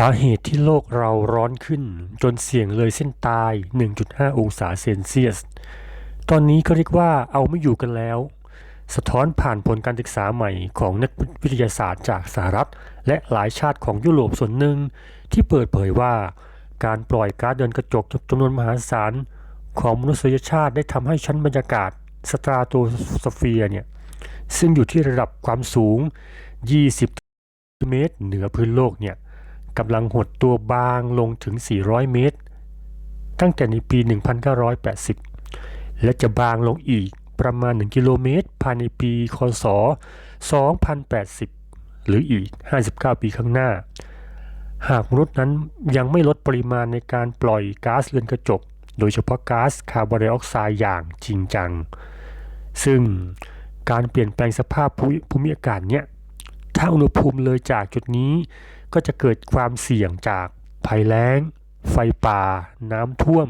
สาเหตุที่โลกเราร้อนขึ้น จนเสี่ยงเลยเส้นตาย 1.5 องศาเซนเซียส ตอนนี้ก็เรียกว่าเอาไม่อยู่กันแล้ว สะท้อนผ่านผลการศึกษาใหม่ของนักวิทยาศาสตร์จากสหรัฐ และหลายชาติของยุโรปส่วนหนึ่ง ที่เปิดเผยว่า การปล่อยก๊าซเดินกระจกจำนวนมหาศาล ของมนุษยชาติได้ทำให้ชั้นบรรยากาศสตราโตสเฟียร์เนี่ยซึ่งอยู่ที่ระดับความสูง 20 เมตรเหนือพื้นโลกเนี่ย กำลังหดตัวบางลงถึง 400 เมตร ตั้งแต่ในปี 1980 และจะบางลงอีกประมาณ 1 กิโลเมตร ภายในปีคศ 2080 หรืออีก 59 ปีข้างหน้า หากมนุษย์นั้นยังไม่ลดปริมาณในการปล่อยก๊าซเรือนกระจก โดยเฉพาะก๊าซคาร์บอนไดออกไซด์อย่างจริงจัง ซึ่งการเปลี่ยนแปลงสภาพภูภูมิอากาศเนี่ย ถ้าอุณหภูมิเลยจากจุดนี้ ก็จะเกิดความเสี่ยงจากภัยแล้ง ไฟป่า น้ำท่วม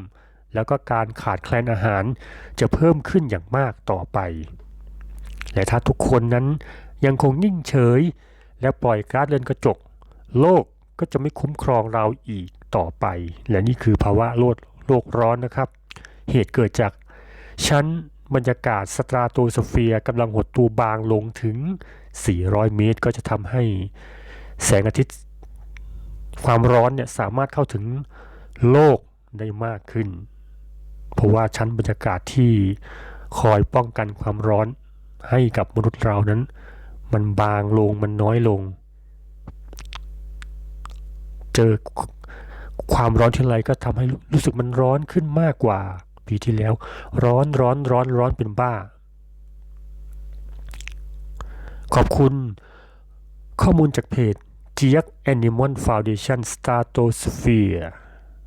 แล้วก็การขาดแคลนอาหารจะเพิ่มขึ้นอย่างมากต่อไป และถ้าทุกคนนั้นยังคงนิ่งเฉย และปล่อยก๊าซเรือนกระจก โลกก็จะไม่คุ้มครองเราอีกต่อไป และนี่คือภาวะโลกโลกร้อนนะครับ เหตุเกิดจากชั้นบรรยากาศสตราโตสเฟียร์กำลังหดตัวบางลงถึง 400 เมตร ก็จะทำให้แสงอาทิตย์ ความร้อนเนี่ยสามารถเข้าถึงโลกได้มากขึ้น เพราะว่าชั้นบรรยากาศที่คอยป้องกันความร้อนให้กับมนุษย์เรานั้น มันบางลงมันน้อยลง เจอความร้อนที่ไรก็ทำให้รู้สึกมันร้อนขึ้นมากกว่าปีที่แล้ว ร้อนร้อนร้อนร้อนเป็นบ้า ขอบคุณข้อมูลจากเพจ Tiak Animon Foundation Stratosphere.